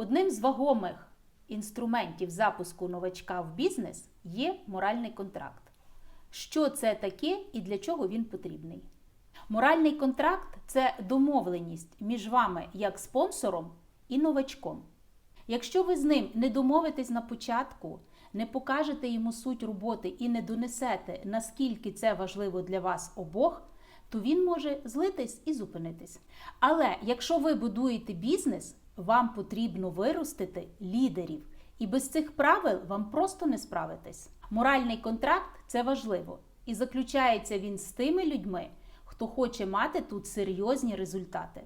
Одним з вагомих інструментів запуску новачка в бізнес є моральний контракт. Що це таке і для чого він потрібний? Моральний контракт це домовленість між вами як спонсором і новачком. Якщо ви з ним не домовитесь на початку, не покажете йому суть роботи і не донесете, наскільки це важливо для вас обох, то він може злитись і зупинитись. Але якщо ви будуєте бізнес, вам потрібно виростити лідерів, і без цих правил вам просто не справитись. Моральний контракт це важливо, і заключається він з тими людьми, хто хоче мати тут серйозні результати.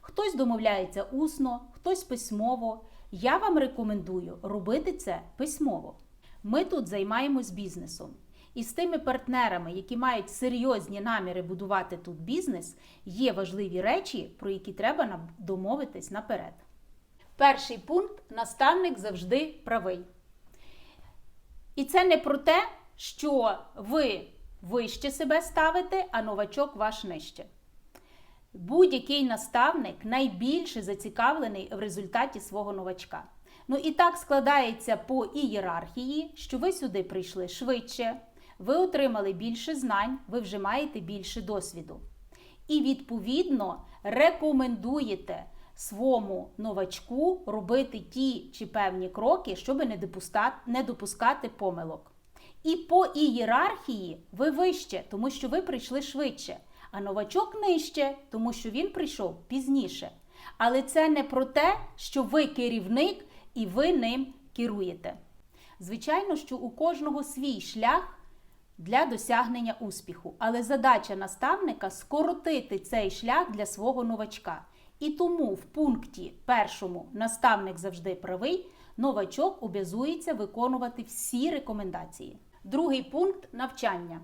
Хтось домовляється усно, хтось письмово. Я вам рекомендую робити це письмово. Ми тут займаємось бізнесом. І з тими партнерами, які мають серйозні наміри будувати тут бізнес, є важливі речі, про які треба домовитись наперед. Перший пункт наставник завжди правий. І це не про те, що ви вище себе ставите, а новачок ваш нижче. Будь-який наставник найбільше зацікавлений в результаті свого новачка. Ну і так складається по ієрархії, що ви сюди прийшли швидше, ви отримали більше знань, ви вже маєте більше досвіду. І, відповідно, рекомендуєте своєму новачку робити ті чи певні кроки, щоб не не допускати помилок. І по ієрархії ви вище, тому що ви прийшли швидше, а новачок нижче, тому що він прийшов пізніше. Але це не про те, що ви керівник і ви ним керуєте. Звичайно, що у кожного свій шлях для досягнення успіху, але задача наставника скоротити цей шлях для свого новачка. І тому в пункті першому наставник завжди правий, новачок обязується виконувати всі рекомендації. Другий пункт навчання.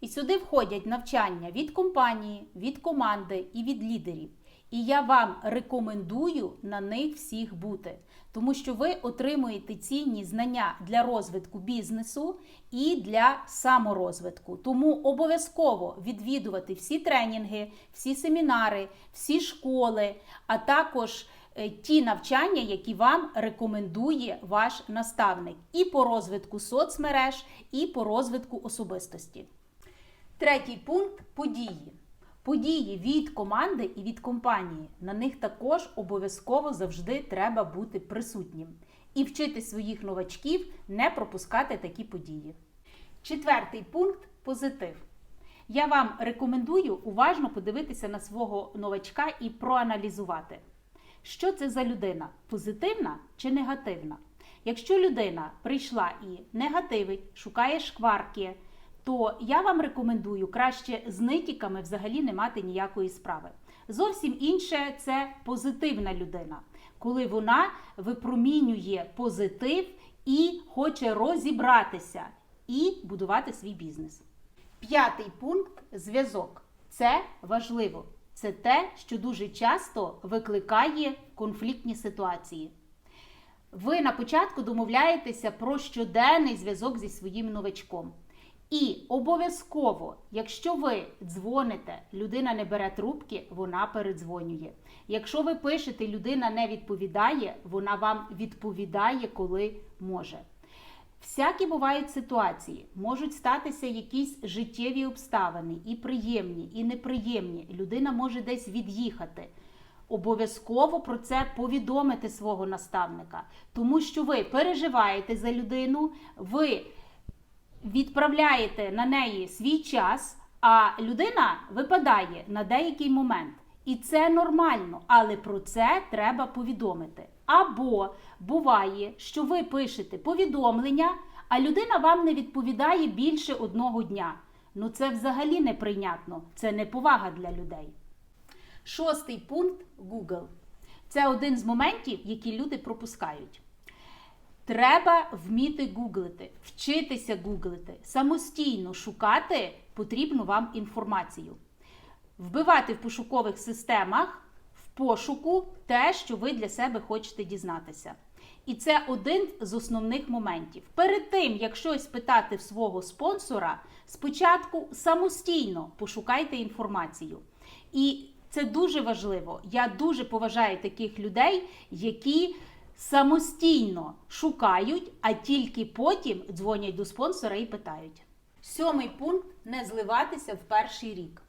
І сюди входять навчання від компанії, від команди і від лідерів. І я вам рекомендую на них всіх бути, тому що ви отримуєте цінні знання для розвитку бізнесу і для саморозвитку. Тому обов'язково відвідувати всі тренінги, всі семінари, всі школи, а також е, ті навчання, які вам рекомендує ваш наставник, і по розвитку соцмереж, і по розвитку особистості. Третій пункт події. Події від команди і від компанії. На них також обов'язково завжди треба бути присутнім і вчити своїх новачків не пропускати такі події. Четвертий пункт позитив. Я вам рекомендую уважно подивитися на свого новачка і проаналізувати, що це за людина позитивна чи негативна. Якщо людина прийшла і негативить, шукає шкварки то я вам рекомендую краще з нитіками взагалі не мати ніякої справи. Зовсім інше це позитивна людина, коли вона випромінює позитив і хоче розібратися і будувати свій бізнес. П'ятий пункт зв'язок. Це важливо. Це те, що дуже часто викликає конфліктні ситуації. Ви на початку домовляєтеся про щоденний зв'язок зі своїм новачком. І обов'язково, якщо ви дзвоните, людина не бере трубки, вона передзвонює. Якщо ви пишете, людина не відповідає, вона вам відповідає, коли може. Всякі бувають ситуації, можуть статися якісь життєві обставини, і приємні, і неприємні. Людина може десь від'їхати. Обов'язково про це повідомити свого наставника, тому що ви переживаєте за людину, ви відправляєте на неї свій час, а людина випадає на деякий момент. І це нормально, але про це треба повідомити. Або буває, що ви пишете повідомлення, а людина вам не відповідає більше одного дня. Ну це взагалі неприйнятно, це неповага для людей. Шостий пункт Google. Це один з моментів, які люди пропускають. Треба вміти гуглити, вчитися гуглити, самостійно шукати потрібну вам інформацію, вбивати в пошукових системах в пошуку те, що ви для себе хочете дізнатися. І це один з основних моментів. Перед тим, як щось питати в свого спонсора, спочатку самостійно пошукайте інформацію. І це дуже важливо. Я дуже поважаю таких людей, які самостійно шукають, а тільки потім дзвонять до спонсора і питають. Сьомий пункт не зливатися в перший рік.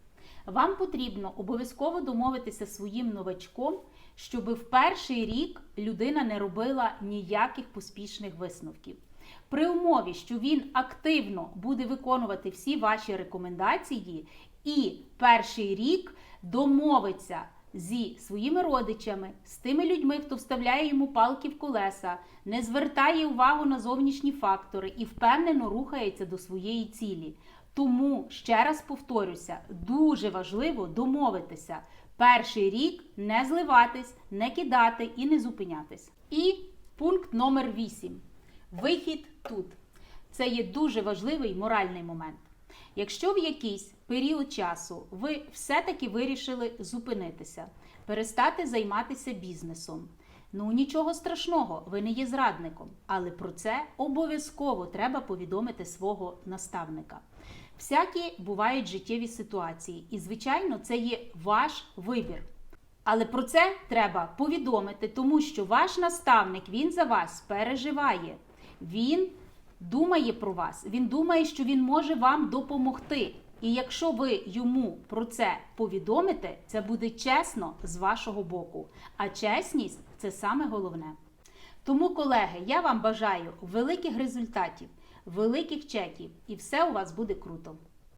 Вам потрібно обов'язково домовитися своїм новачком, щоб в перший рік людина не робила ніяких поспішних висновків. При умові, що він активно буде виконувати всі ваші рекомендації, і перший рік домовиться зі своїми родичами, з тими людьми, хто вставляє йому палки в колеса, не звертає увагу на зовнішні фактори і впевнено рухається до своєї цілі. Тому ще раз повторюся, дуже важливо домовитися. Перший рік не зливатись, не кидати і не зупинятись. І пункт номер 8. Вихід тут. Це є дуже важливий моральний момент. Якщо в якийсь період часу ви все-таки вирішили зупинитися, перестати займатися бізнесом, ну нічого страшного, ви не є зрадником, але про це обов'язково треба повідомити свого наставника. Всякі бувають життєві ситуації, і, звичайно, це є ваш вибір. Але про це треба повідомити, тому що ваш наставник він за вас переживає. Він думає про вас, він думає, що він може вам допомогти. І якщо ви йому про це повідомите, це буде чесно з вашого боку. А чесність це саме головне. Тому, колеги, я вам бажаю великих результатів, великих чеків, і все у вас буде круто.